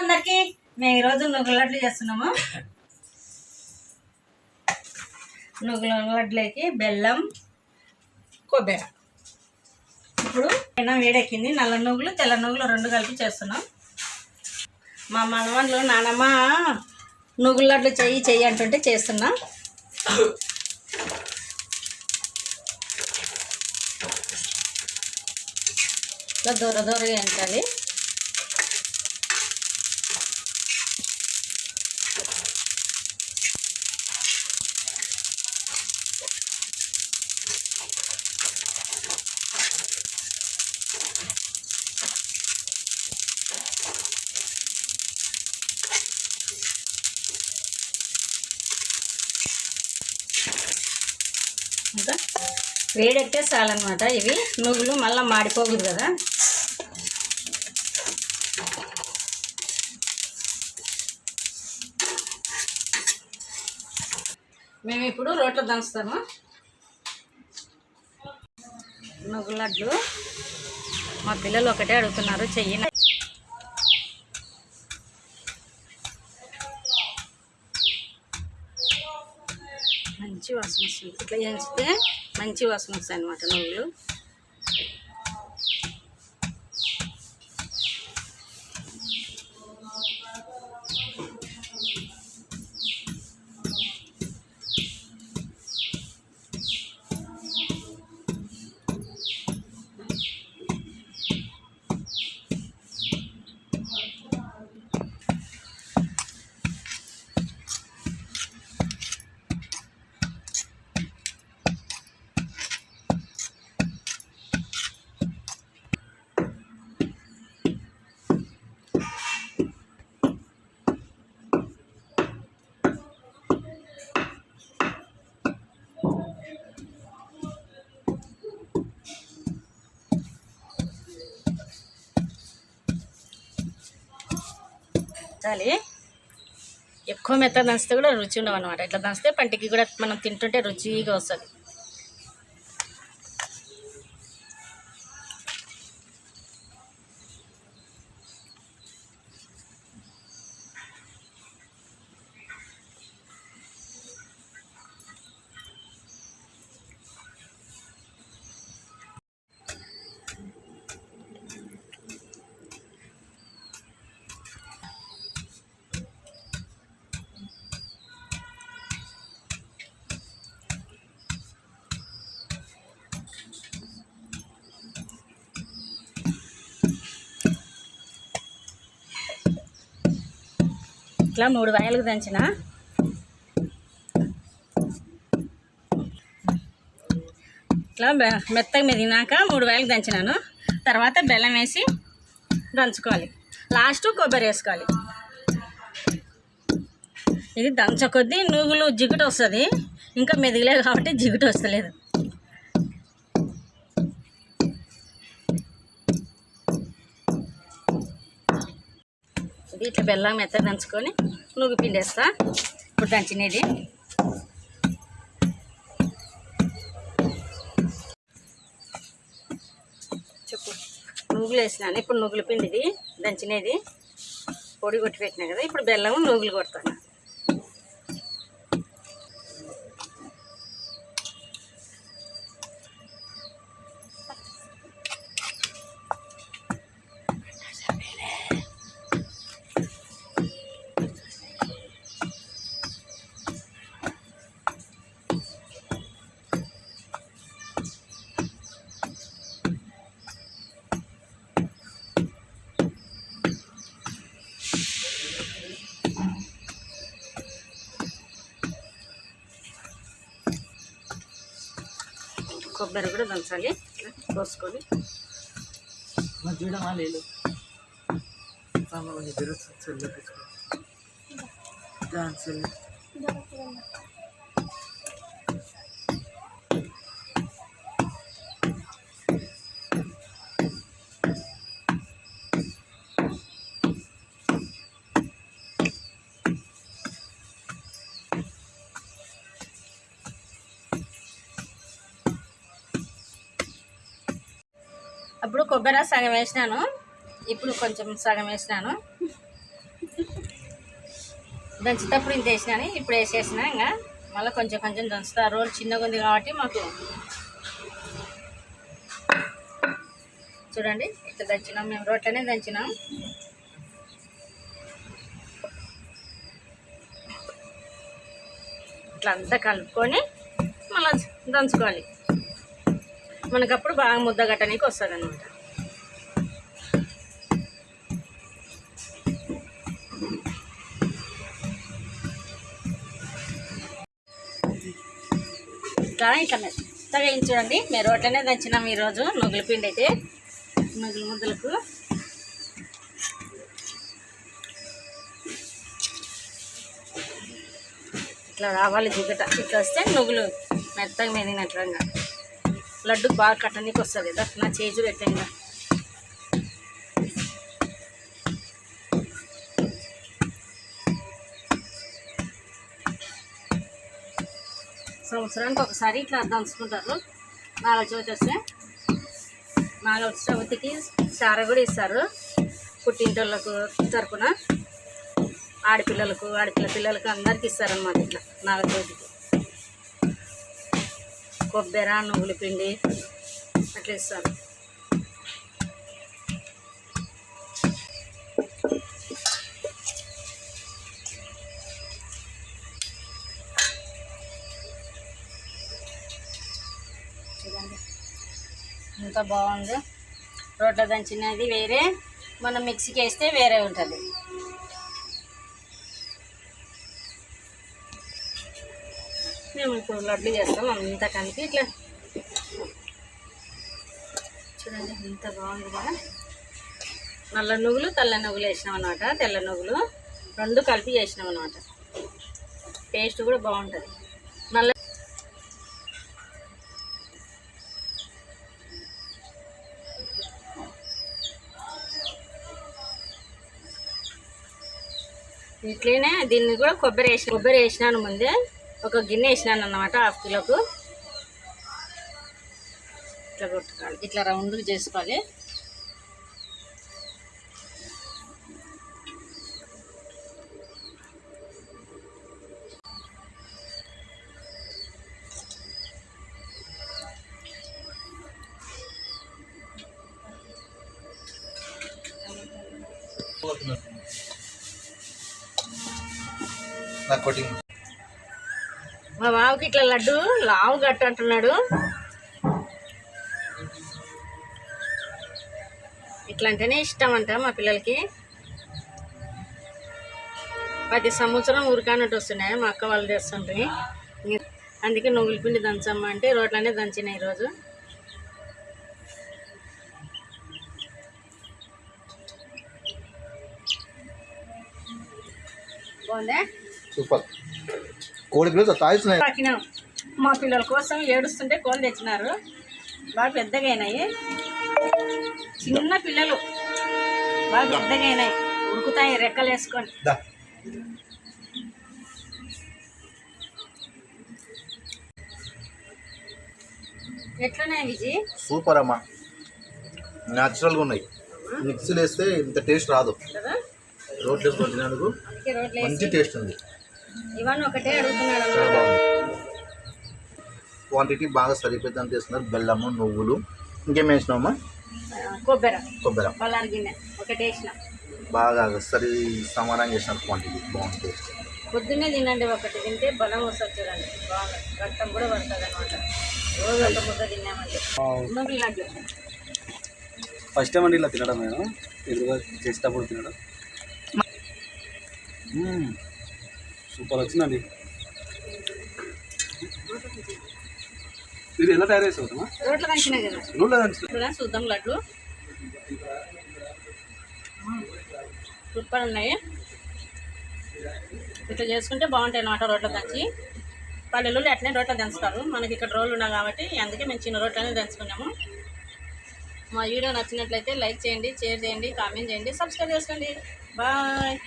అందరికి మేము ఈరోజు నువ్వుల లడ్లు చేస్తున్నాము. నువ్వుల లడ్లకి బెల్లం కొబ్బరి. ఇప్పుడు పైన వేడెక్కింది. నల్ల నువ్వులు తెల్ల నువ్వులు రెండు కలిపి చేస్తున్నాం. మా మనవాళ్ళు నానమ్మ నువ్వుల లడ్లు చెయ్యి చెయ్యి అంటుంటే చేస్తున్నా. ఇట్లా దూర దూరగా ఎంచాలి ఇంకా వేడెక్కితే చాలన్నమాట. ఇవి నువ్వులు మళ్ళీ మాడిపోకూడదు కదా. మేము ఇప్పుడు రోట్లో దంచుతాము. నువ్వులడ్లు మా పిల్లలు ఒకటే అడుగుతున్నారు చెయ్యి మంచి వాసన వస్తుంది. ఇట్లా చేస్తే మంచి వాసన వస్తాయి అనమాట నువ్వులు దంచాలి ఎక్కువ మెత్త దంచితే కూడా రుచి ఉండవు అనమాట ఇట్లా దంచితే పంటికి కూడా మనం తింటుంటే రుచిగా వస్తుంది. ఇట్లా మూడు వాయలకు దంచిన. ఇట్లా మెత్తగా మెదిగినాక మూడు వాయలకు దంచినాను. తర్వాత బెల్లం వేసి దంచుకోవాలి. లాస్ట్ కొబ్బరి వేసుకోవాలి. ఇది దంచకొద్దీ నువ్వులు జిగుటు వస్తుంది ఇంకా మెదిగలేదు కాబట్టి జిగుటు వస్తలేదు ఇట్లా బెల్లం మెత్త దంచుకొని నువ్వు పిండేస్తా. ఇప్పుడు దంచినది. చెప్పు. నువ్వులు వేసినాను. ఇప్పుడు నువ్వుల పిండిది దంచినది. పొడి కొట్టి పెట్టినా కదా ఇప్పుడు బెల్లం నువ్వులు కొడతాను. కొబ్బరి కూడా దంచాలి. కోసుకొని. చూడమా లేదు దాని అప్పుడు కొబ్బరి సగం వేసినాను. ఇప్పుడు కొంచెం సగం వేసినాను. దంచేటప్పుడు ఇంత వేసినాను. ఇప్పుడు వేసేసిన ఇంకా. మళ్ళీ కొంచెం కొంచెం దంచుతా. రోల్ చిన్నగా ఉంది కాబట్టి మాకు చూడండి ఇట్లా దంచినాం. మేము రోట్లనే దంచినాం. ఇట్లా అంతా కలుపుకొని మళ్ళీ దంచుకోవాలి. మనకప్పుడు బాగా ముద్ద గట్టడానికి వస్తుంది అనమాట ఇట్లా ఇట్లా మెత్తగా చూడండి. మేము రోట్లనే దంచినాం ఈరోజు. నుగులు పిండి అయితే. నుగులు ముద్దలకు. ఇట్లా రావాలి జిగట. ఇట్లా వస్తే నువ్వులు మెత్తగా మెదినట్లుగా లడ్డు బాగా కట్టడానికి వస్తుంది నా చేజు పెట్టండి సంవత్సరానికి ఒకసారి ఇట్లా దంచుకుంటారు. నాలుగు చవితి వస్తే నాలుగు చవితికి సార కూడా ఇస్తారు. పుట్టింటోళ్ళకు తరపున ఆడపిల్లలకు ఆడపిల్ల పిల్లలకు అందరికీ ఇస్తారనమాట ఇట్లా నాలుగు చవితికి. కొబ్బరి నువ్వుల పిండి అట్లా ఇస్తారు. ఎంత బాగుందో. రోడ్ల దంచినది వేరే మనం మిక్సీకి వేస్తే వేరే ఉంటుంది. మేము ఇప్పుడు లడ్డు చేస్తాం అంత కలిపి ఇట్లా. చూడండి ఎంత బాగుంది కదా. నల్ల నువ్వులు తెల్ల నువ్వులు వేసినాం అనమాట తెల్ల నువ్వులు. రెండు కలిపి చేసినాం అనమాట టేస్ట్ కూడా బాగుంటుంది. నల్ల ఇట్లనే దీన్ని కూడా కొబ్బరి వేసిన. కొబ్బరి వేసినాను ముందే ఒక గిన్నె వేసినాను అన్నమాట హాఫ్ కిలోకు. ఇట్లా కొట్టుకోవాలి ఇట్లా రౌండ్ చేసుకోవాలి. నాకు కొట్టింగ్ మా బావకి ఇట్లా లడ్డు లావు గట్టు అంటున్నాడు. ఇట్లా అంటేనే ఇష్టం అంట మా పిల్లలకి. ప్రతి సంవత్సరం ఊరికానట్టు వస్తున్నాయి మా అక్క వాళ్ళు తెస్తుంటాయి అందుకే నువ్వుల పిండి దంచమ్మ అంటే రోట్లనే దంచినాయి ఈరోజు. బాగుందా? సూపర్. కోడి పిల్లలు తాగిస్తున్నాయి మా పిల్లల కోసం ఏడుస్తుంటే కోళ్ళు తెచ్చినారు. బాగా పెద్దగా అయినాయి. చిన్న పిల్లలు బాగా పెద్దగా అయినాయి. ఉరుకుతాయి రెక్కలు వేసుకొని. ఎట్లున్నాయి విజయ్ సూపర్ అమ్మా. న్యాచురల్గా ఉన్నాయి. మిక్సీలు వేస్తే ఇంత టేస్ట్ రాదు. రోట్లు రోడ్లు మంచి వేసి టేస్ట్ ఉంది. ఇవన్నీ ఒకటే అడుగుతున్నాడు క్వాంటిటీ బాగా సరిపోతుందని చేస్తున్నారు. బెల్లము నువ్వులు. ఇంకేం వేసినావమ్మా ఆ, కొబ్బరి. కొబ్బరి. బల్లారి గిన్నె. ఒకటి వేసిన. బాగా సరి సమానంగా చేసినారు క్వాంటిటీ బాగుంది పొద్దున్నే తినండి ఒకటి. తింటే బలం వస్తుంది చూడండి. బాగా రక్తం కూడా పడుతుంది అనమాట రోజు ఒక ముద్ద లడ్డు ఫస్ట్ టైం అండి ఇలా తినడం నేను. ఎదురుగా చేసేటప్పుడు తినడం. సూపర్ వచ్చిందండి. ఇది ఎలా తయారు చేస్తామా రోడ్లు చూద్దాం లడ్డు సూపర్ ఉన్నాయి. ఇట్లా చేసుకుంటే బాగుంటాయి అన్నమాట రోడ్లు దంచి. పల్లెలు అట్లనే రోడ్లు దంచుతారు. మనకి ఇక్కడ రోడ్లు ఉన్నాయి కాబట్టి అందుకే మేము చిన్న రోట్లనే దంచుకున్నాము. మా వీడియో నచ్చినట్లయితే లైక్ చేయండి షేర్ చేయండి కామెంట్ చేయండి సబ్స్క్రైబ్ చేసుకోండి. బాయ్.